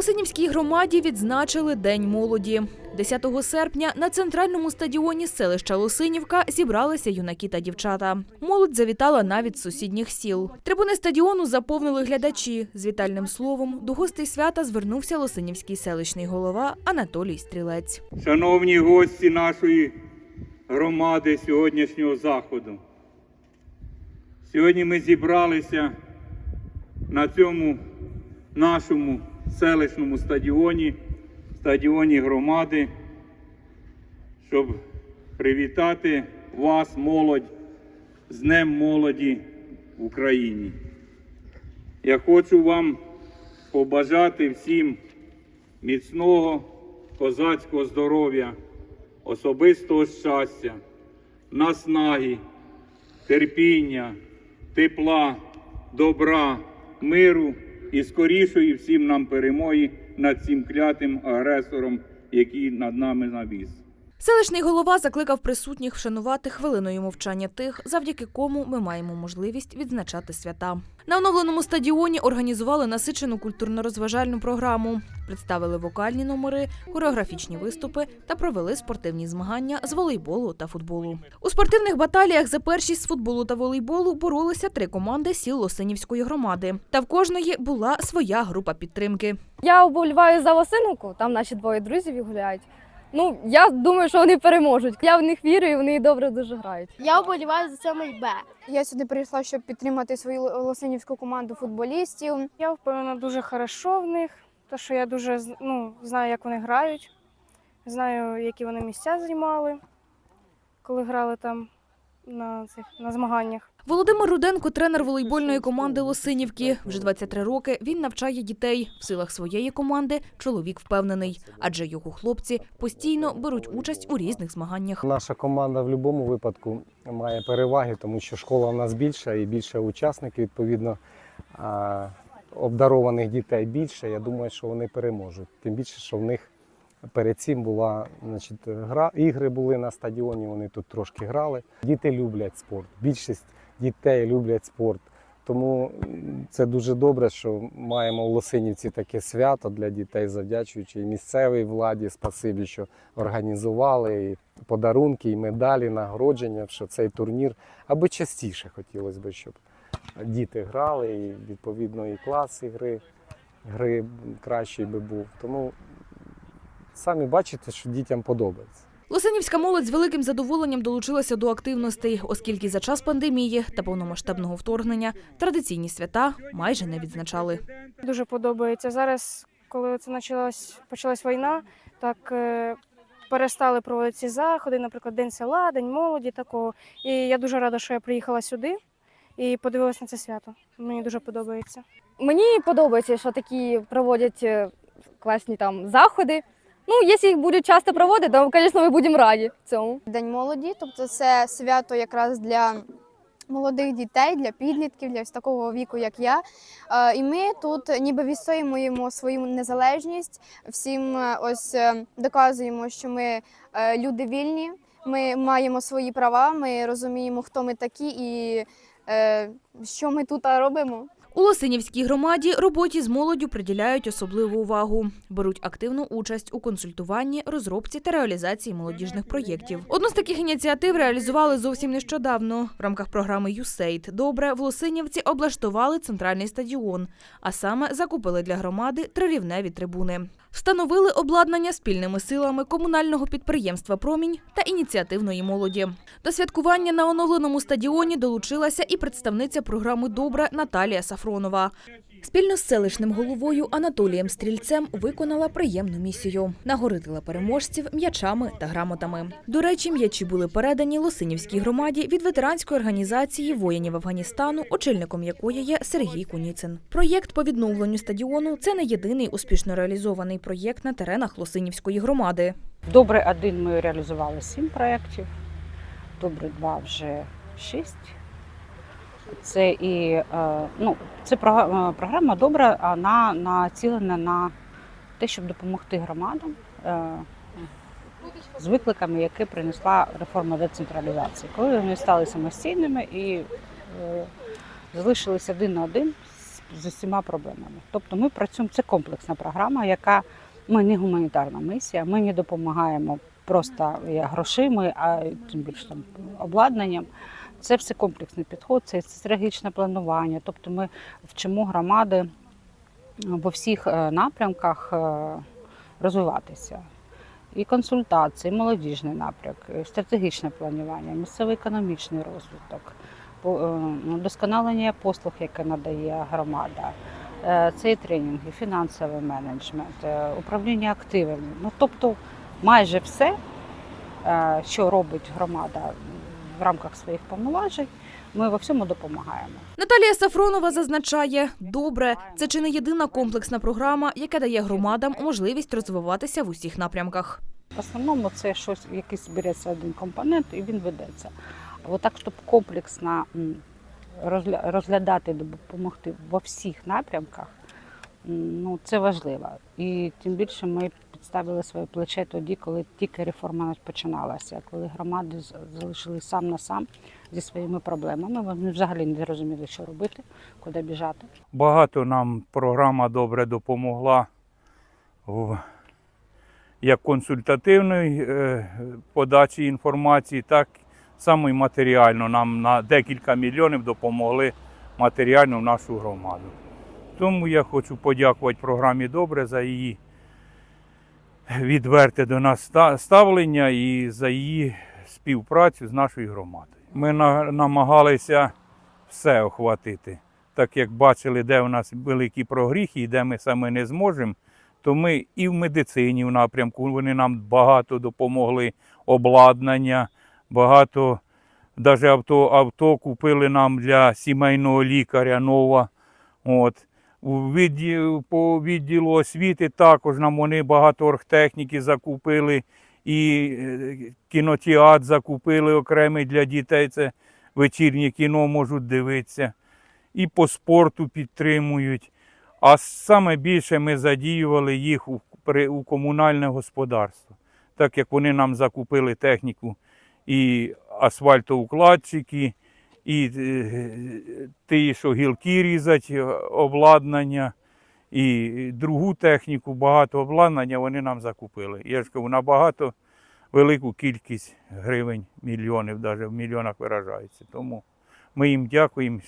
Лосинівській громаді відзначили День молоді. 10 серпня на центральному стадіоні селища Лосинівка зібралися юнаки та дівчата. Молодь завітала навіть з сусідніх сіл. Трибуни стадіону заповнили глядачі. З вітальним словом до гостей свята звернувся Лосинівський селищний голова Анатолій Стрілець. Шановні гості нашої громади сьогоднішнього заходу. Сьогодні ми зібралися на цьому нашому селищному стадіоні, стадіоні громади, щоб привітати вас, молодь, з Днем молоді в Україні. Я хочу вам побажати всім міцного козацького здоров'я, особистого щастя, наснаги, терпіння, тепла, добра, миру і скорішої всім нам перемоги над цим клятим агресором, який над нами навіс. Селищний голова закликав присутніх вшанувати хвилиною мовчання тих, завдяки кому ми маємо можливість відзначати свята. На оновленому стадіоні організували насичену культурно-розважальну програму, представили вокальні номери, хореографічні виступи та провели спортивні змагання з волейболу та футболу. У спортивних баталіях за першість з футболу та волейболу боролися три команди сіл Лосинівської громади. Та в кожної була своя група підтримки. Я вболіваю за Лосиновку, там наші двоє друзів гуляють. Ну, я думаю, що вони переможуть. Я в них вірю, і вони добре дуже грають. Я вболіваю за 7 Б. Я сюди прийшла, щоб підтримати свою лосинівську команду футболістів. Я впевнена дуже хорошо в них, тому що я дуже ну, знаю, як вони грають, знаю, які вони місця займали, коли грали там на цих на змаганнях. Володимир Руденко, тренер волейбольної команди Лосинівки. Вже 23 роки він навчає дітей. В силах своєї команди чоловік впевнений, адже його хлопці постійно беруть участь у різних змаганнях. Наша команда в будь-якому випадку має переваги, тому що школа у нас більша і більше учасників, відповідно, обдарованих дітей більше. Я думаю, що вони переможуть. Тим більше, що в них перед цим була значить, гра, ігри були на стадіоні, вони тут трошки грали. Діти люблять спорт. Більшість дітей люблять спорт. Тому це дуже добре, що маємо в Лосинівці таке свято для дітей, завдячуючи і місцевій владі, спасибі, що організували і подарунки, і медалі, нагородження, що цей турнір, аби частіше хотілося б, щоб діти грали, і відповідно і клас ігри, гри кращий би був. Тому самі бачите, що дітям подобається. Лосинівська молодь з великим задоволенням долучилася до активностей, оскільки за час пандемії та повномасштабного вторгнення традиційні свята майже не відзначали. Дуже подобається. Зараз, коли це почалась, почалась війна, так е, перестали проводити ці заходи, наприклад, День села, День молоді такого. І я дуже рада, що я приїхала сюди і подивилась на це свято. Мені дуже подобається. Мені подобається, що такі проводять е, класні там заходи. Ну, якщо їх будуть часто проводити, то, звісно, ми будемо раді цьому. День молоді, тобто це свято якраз для молодих дітей, для підлітків, для ось такого віку, як я. Е, І ми тут ніби відстоюємо свою незалежність, всім е, ось е, доказуємо, що ми люди вільні, ми маємо свої права, ми розуміємо, хто ми такі і що ми тут робимо. У Лосинівській громаді роботі з молоддю приділяють особливу увагу. Беруть активну участь у консультуванні, розробці та реалізації молодіжних проєктів. Одну з таких ініціатив реалізували зовсім нещодавно. В рамках програми «ЮСЕЙД» Добре в Лосинівці облаштували центральний стадіон, а саме закупили для громади трирівневі трибуни. Встановили обладнання спільними силами комунального підприємства Промінь та ініціативної молоді. До святкування на оновленому стадіоні долучилася і представниця програми Добре Наталія Сафронова. Спільно з селищним головою Анатолієм Стрільцем виконала приємну місію. Нагородила переможців м'ячами та грамотами. До речі, м'ячі були передані Лосинівській громаді від ветеранської організації воїнів Афганістану, очільником якої є Сергій Куніцин. Проєкт по відновленню стадіону це не єдиний успішно реалізований проєкт на теренах Лосинівської громади. Добре, один ми реалізували сім проєктів, добре, два вже шість. Це і е, ну, це е, програма добра, вона націлена на те, щоб допомогти громадам е, з викликами, які принесла реформа децентралізації. Коли вони стали самостійними і залишилися один на один з усіма проблемами. Тобто ми працюємо, це комплексна програма, яка ми не гуманітарна місія, ми не допомагаємо просто грошима, а тим більше там обладнанням. Це все комплексний підход, це стратегічне планування. Тобто ми вчимо громади в всіх е, напрямках е, розвиватися. І консультації, і молодіжний напрямок, і стратегічне планування, місцевий економічний розвиток, по- е, послуг, яке надає громада. Е, Це і тренінги, фінансовий менеджмент, е, управління активами. Ну тобто майже все, е, що робить громада в рамках своїх повноважень, ми во всьому допомагаємо. Наталія Сафронова зазначає, добре, це чи не єдина комплексна програма, яка дає громадам можливість розвиватися в усіх напрямках. В основному це щось, якийсь береться один компонент і він ведеться. А от так, щоб комплексно розглядати, допомогти во всіх напрямках, ну це важливо. І тим більше ми підставили своє плече тоді, коли тільки реформа починалася, коли громади з- залишились сам на сам зі своїми проблемами. Вони взагалі не розуміли, що робити, куди біжати. Багато нам програма добре допомогла як консультативної е, подачі інформації, так само і матеріально. Нам на декілька мільйонів допомогли матеріально в нашу громаду. Тому я хочу подякувати програмі Добре за її відверте до нас ставлення і за її співпрацю з нашою громадою. Ми на- намагалися все охватити. Так як бачили, де у нас великі прогріхи і де ми саме не зможемо, то ми і в медицині в напрямку вони нам багато допомогли, обладнання, багато, навіть авто, авто купили нам для сімейного лікаря нова. От. По відділу освіти також нам вони багато оргтехніки закупили і е, кінотеатр закупили окремий для дітей. Це вечірнє кіно можуть дивитися. І по спорту підтримують. А саме більше ми задіювали їх у, у комунальне господарство, так як вони нам закупили техніку і асфальтоукладчики, і е, ті, що гілки різать, е, обладнання, і другу техніку, багато обладнання вони нам закупили. Я ж кажу, набагато велику кількість гривень, мільйонів, навіть в мільйонах виражається. Тому ми їм дякуємо